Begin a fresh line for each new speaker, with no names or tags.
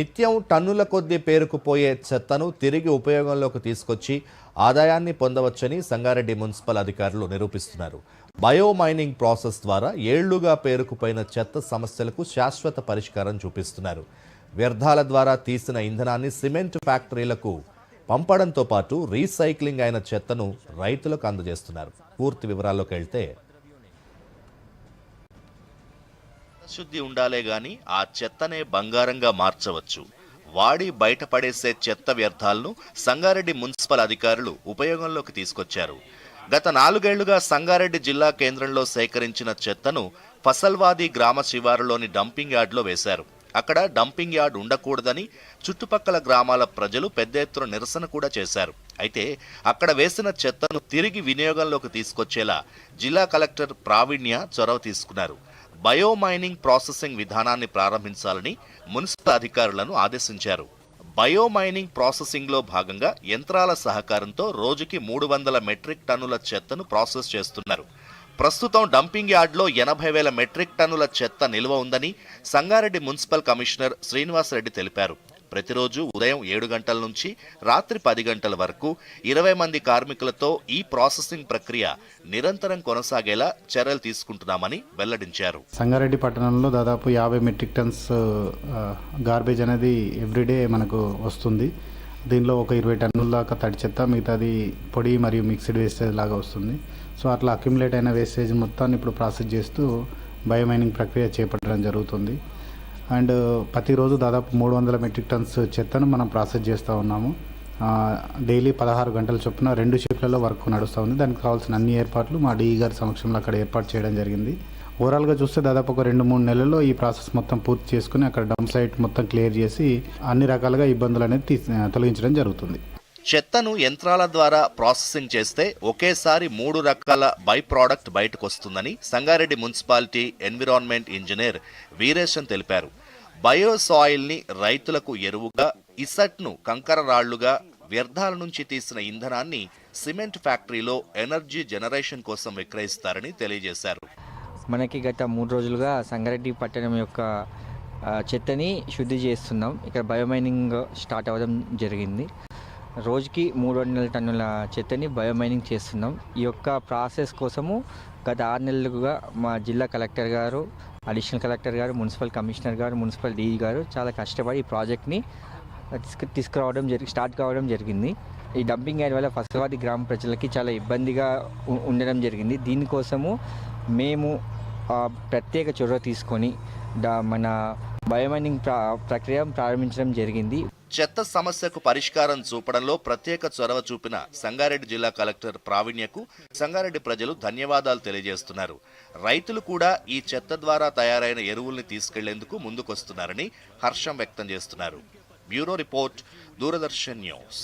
నిత్యం టన్నుల కొద్దీ పేరుకుపోయే చెత్తను తిరిగి ఉపయోగంలోకి తీసుకొచ్చి ఆదాయాన్ని పొందవచ్చని సంగారెడ్డి మున్సిపల్ అధికారులు నిరూపిస్తున్నారు. బయో మైనింగ్ ప్రాసెస్ ద్వారా ఏళ్ళుగా పేరుకుపోయిన చెత్త సమస్యలకు శాశ్వత పరిష్కారం చూపిస్తున్నారు. వ్యర్థాల ద్వారా తీసిన ఇంధనాన్ని సిమెంట్ ఫ్యాక్టరీలకు పంపడంతో పాటు రీసైక్లింగ్ అయిన చెత్తను రైతులకు అందజేస్తున్నారు. పూర్తి వివరాల్లోకి వెళ్తే
శుద్ధి ఉండాలే గాని ఆ చెత్తనే బంగారంగా మార్చవచ్చు. వాడి బయటపడేసే చెత్త వ్యర్థాలను సంగారెడ్డి మున్సిపల్ అధికారులు ఉపయోగంలోకి తీసుకొచ్చారు. గత నాలుగేళ్ళుగా సంగారెడ్డి జిల్లా కేంద్రంలో సేకరించిన చెత్తను ఫసల్వాది గ్రామ శివారులోని డంపింగ్ యార్డ్లో వేశారు. అక్కడ డంపింగ్ యార్డ్ ఉండకూడదని చుట్టుపక్కల గ్రామాల ప్రజలు పెద్ద ఎత్తున నిరసన కూడా చేశారు. అయితే అక్కడ వేసిన చెత్తను తిరిగి వినియోగంలోకి తీసుకొచ్చేలా జిల్లా కలెక్టర్ ప్రావీణ్య చొరవ తీసుకున్నారు. బయోమైనింగ్ ప్రాసెసింగ్ విధానాన్ని ప్రారంభించాలని మున్సిపల్ అధికారులను ఆదేశించారు. బయోమైనింగ్ ప్రాసెసింగ్లో భాగంగా యంత్రాల సహకారంతో రోజుకి మూడు వందల మెట్రిక్ టన్నుల చెత్తను ప్రాసెస్ చేస్తున్నారు. ప్రస్తుతం డంపింగ్ యార్డ్లో ఎనభై వేల మెట్రిక్ టన్నుల చెత్త నిల్వ ఉందని సంగారెడ్డి మున్సిపల్ కమిషనర్ శ్రీనివాసరెడ్డి తెలిపారు. ప్రతిరోజు ఉదయం ఏడు గంటల నుంచి రాత్రి పది గంటల వరకు ఇరవై మంది కార్మికులతో ఈ ప్రాసెసింగ్ ప్రక్రియ నిరంతరం కొనసాగేలా చర్యలు తీసుకుంటున్నామని వెల్లడించారు.
సంగారెడ్డి పట్టణంలో దాదాపు యాభై మెట్రిక్ టన్స్ గార్బేజ్ అనేది ఎవ్రీడే మనకు వస్తుంది. దీనిలో ఒక ఇరవై టన్నుల దాకా తడి చెత్త మిగతాది పొడి మరియు మిక్స్డ్ వేస్టేజ్ లాగా వస్తుంది. సో అట్లా అక్యుములేట్ అయిన వేస్టేజ్ మొత్తాన్ని ఇప్పుడు ప్రాసెస్ చేస్తూ బయోమైనింగ్ ప్రక్రియ చేపట్టడం జరుగుతుంది. అండ్ ప్రతిరోజు దాదాపు మూడు వందల మెట్రిక్ టన్స్ చెత్తను మనం ప్రాసెస్ చేస్తూ ఉన్నాము. డైలీ పదహారు గంటల చొప్పున రెండు షిఫ్ట్లలో వర్క్ నడుస్తూ ఉంది. దానికి కావాల్సిన అన్ని ఏర్పాట్లు మా డిఈ గారి సమక్షంలో అక్కడ ఏర్పాటు చేయడం జరిగింది. ఓవరాల్గా చూస్తే దాదాపు ఒక రెండు మూడు నెలల్లో ఈ ప్రాసెస్ మొత్తం పూర్తి చేసుకుని అక్కడ డంప్ సైట్ మొత్తం క్లియర్ చేసి అన్ని రకాలుగా ఇబ్బందులు అనేది తీసి తొలగించడం జరుగుతుంది.
చెత్తను యంత్రాల ద్వారా ప్రాసెసింగ్ చేస్తే ఒకేసారి మూడు రకాల బై ప్రోడక్ట్ బయటకు వస్తుందని Sangareddy municipality environment engineer Veereshan తెలిపారు. బయో రైతులకు ఎరువుగా ఇసట్ను కంకర రాళ్ళుగా వ్యర్థాల నుంచి తీసిన ఇంధనాన్ని సిమెంట్ ఫ్యాక్టరీలో ఎనర్జీ జనరేషన్ కోసం విక్రయిస్తారని తెలియజేశారు.
మనకి గత మూడు రోజులుగా సంగారెడ్డి పట్టణం యొక్క చెత్తని శుద్ధి చేస్తున్నాం. ఇక్కడ బయోమైనింగ్ స్టార్ట్ అవ్వడం జరిగింది. రోజుకి మూడు వందల టన్నుల చెత్తని బయోమైనింగ్ చేస్తున్నాం. ఈ యొక్క ప్రాసెస్ కోసము గత ఆరు నెలలుగా మా జిల్లా కలెక్టర్ గారు అడిషనల్ కలెక్టర్ గారు మున్సిపల్ కమిషనర్ గారు మున్సిపల్ డీఈ గారు చాలా కష్టపడి ఈ ప్రాజెక్ట్ని తీసుకు తీసుకురావడం జరిగి స్టార్ట్ కావడం జరిగింది. ఈ డంపింగ్ యార్డ్ వల్ల ఫస్ట్వాది గ్రామ ప్రజలకి చాలా ఇబ్బందిగా ఉండడం జరిగింది. దీనికోసము మేము ప్రత్యేక చొరవ తీసుకొని మన బయోమైనింగ్ ప్రా ప్రక్రియ ప్రారంభించడం జరిగింది.
చెత్త సమస్యకు పరిష్కారం చూపడంలో ప్రత్యేక చొరవ చూపిన సంగారెడ్డి జిల్లా కలెక్టర్ ప్రావీణ్యకు సంగారెడ్డి ప్రజలు ధన్యవాదాలు తెలియజేస్తున్నారు. రైతులు కూడా ఈ చెత్త ద్వారా తయారైన ఎరువుల్ని తీసుకెళ్ళేందుకు ముందుకొస్తున్నారని హర్షం వ్యక్తం చేస్తున్నారు. Bureau report Doordarshan news.